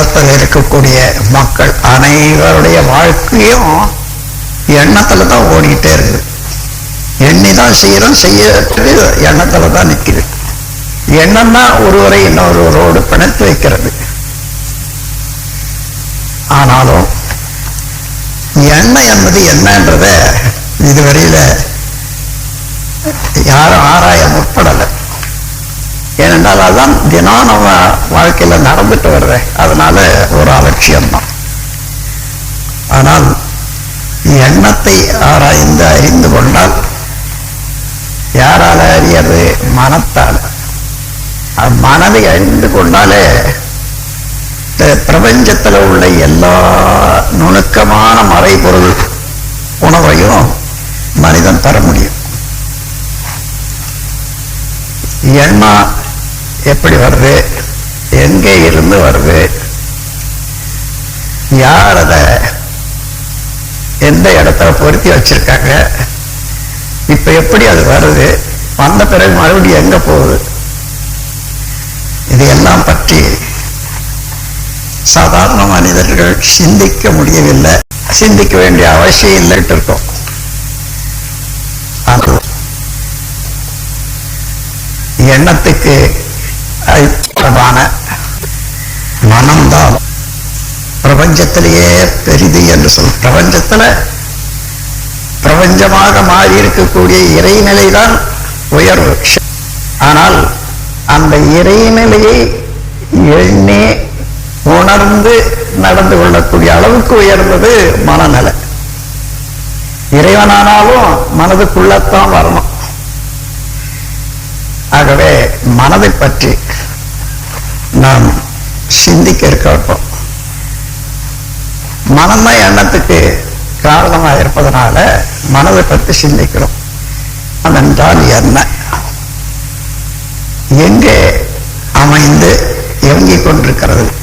உலகத்தில் இருக்கக்கூடிய மக்கள் அனைவருடைய வாழ்க்கையும் எண்ணத்தில் தான் ஓடிக்கிட்டே இருக்குது. எண்ணி தான் செய்கிறோம் செய்யறது எண்ணத்தில் தான் நிக்குது. எண்ணம் தான் ஒருவரை இன்னொருவரோடு பிணைத்து வைக்கிறது. ஆனாலும் எண்ணம் என்பது என்னன்றத இதுவரையில் யாரும் ஆராய முற்ப ஏனென்றால் அதான் தினம் நம்ம வாழ்க்கையில நடந்துட்டு வர்ற அதனால ஒரு அலட்சியம்தான். ஆனால் எண்ணத்தை ஆராய்ந்து அறிந்து கொண்டால் யாரால அறியறது? மனத்தால். மனதை அறிந்து கொண்டாலே பிரபஞ்சத்தில் பிரபஞ்சத்துல உள்ள எல்லா நுணுக்கமான மறைபொருள் உணவையும் மனிதன் பெற முடியும். எண்ணம் எப்படி வருது? எங்கே இருந்து வருது? யார் அதை? எந்த இடத்துல பொருத்தி வச்சிருக்காங்க? இப்ப எப்படி அது வருது? வந்த பிறகு மறுபடியும் எங்க போகுது? இதையெல்லாம் பற்றி சாதாரண மனிதர்கள் சிந்திக்க முடியவில்லை. சிந்திக்க வேண்டிய அவசியம் இல்லைட்டு இருக்கோம். எண்ணத்துக்கு தொடர்பான மனம்தான் பிரபஞ்சத்திலேயே பெரிது என்று சொல். பிரபஞ்சத்துல பிரபஞ்சமாக மாறி இருக்கக்கூடிய இறைநிலைதான் உயர்வு. ஆனால் அந்த இறைநிலையை எண்ணி உணர்ந்து நடந்து கொள்ளக்கூடிய அளவுக்கு உயர்ந்தது மனநிலை. இறைவனானாலும் மனதுக்குள்ளத்தான் வரணும். மனதை பற்றி நாம் சிந்திக்க இருக்கட்டும் மனம்தான் எண்ணத்துக்கு காரணமாக இருப்பதனால மனதை பற்றி சிந்திக்கிறோம். அதென்றால் என்ன? எங்கே அமைந்து இயங்கிக் கொண்டிருக்கிறது?